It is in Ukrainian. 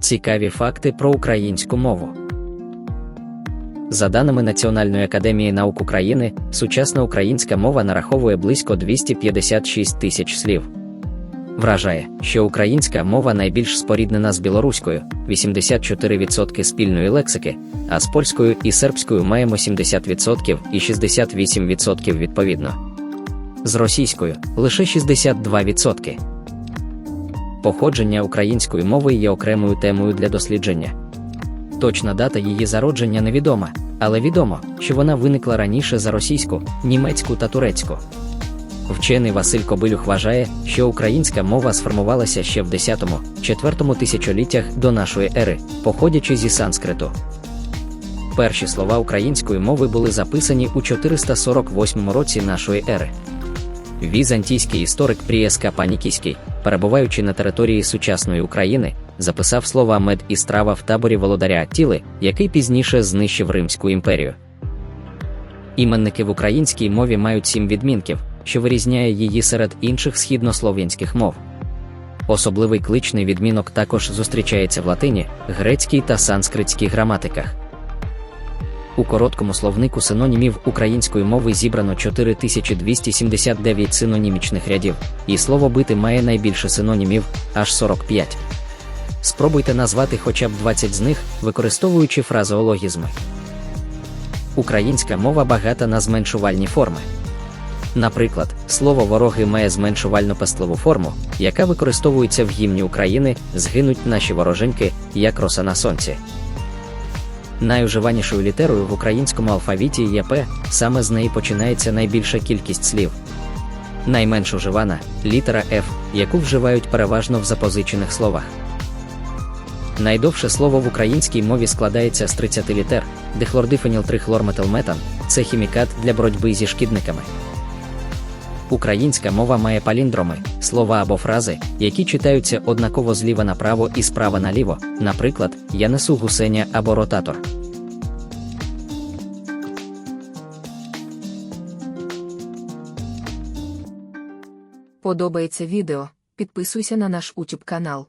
Цікаві факти про українську мову. За даними Національної академії наук України, сучасна українська мова нараховує близько 256 тисяч слів. Вражає, що українська мова найбільш споріднена з білоруською 84% спільної лексики, а з польською і сербською маємо 70% і 68% відповідно. З російською лише 62%. Походження української мови є окремою темою для дослідження. Точна дата її зародження невідома, але відомо, що вона виникла раніше за російську, німецьку та турецьку. Вчений Василь Кобилюх вважає, що українська мова сформувалася ще в 10-4 тисячоліттях до нашої ери, походячи зі санскриту. Перші слова української мови були записані у 448 році нашої ери. Візантійський історик Прієска Панікійський, перебуваючи на території сучасної України, записав слова мед і страва в таборі володаря Аттіли, який пізніше знищив Римську імперію. Іменники в українській мові мають сім відмінків, що вирізняє її серед інших східнослов'янських мов. Особливий кличний відмінок також зустрічається в латині, грецькій та санскритській граматиках. У короткому словнику синонімів української мови зібрано 4279 синонімічних рядів, і слово бити має найбільше синонімів аж 45. Спробуйте назвати хоча б 20 з них, використовуючи фразеологізми. Українська мова багата на зменшувальні форми. Наприклад, слово вороги має зменшувально пестливу форму, яка використовується в гімні України Згинуть наші вороженьки, як роса на сонці. Найуживанішою літерою в українському алфавіті є П, саме з неї починається найбільша кількість слів. Найменш уживана літера Ф, яку вживають переважно в запозичених словах. Найдовше слово в українській мові складається з 30 літер, дихлордифенілтрихлорметилметан – це хімікат для боротьби зі шкідниками. Українська мова має паліндроми, слова або фрази, які читаються однаково зліва направо і справа наліво, наприклад, я несу гусеня або ротатор. Подобається відео, підписуйся на наш YouTube канал.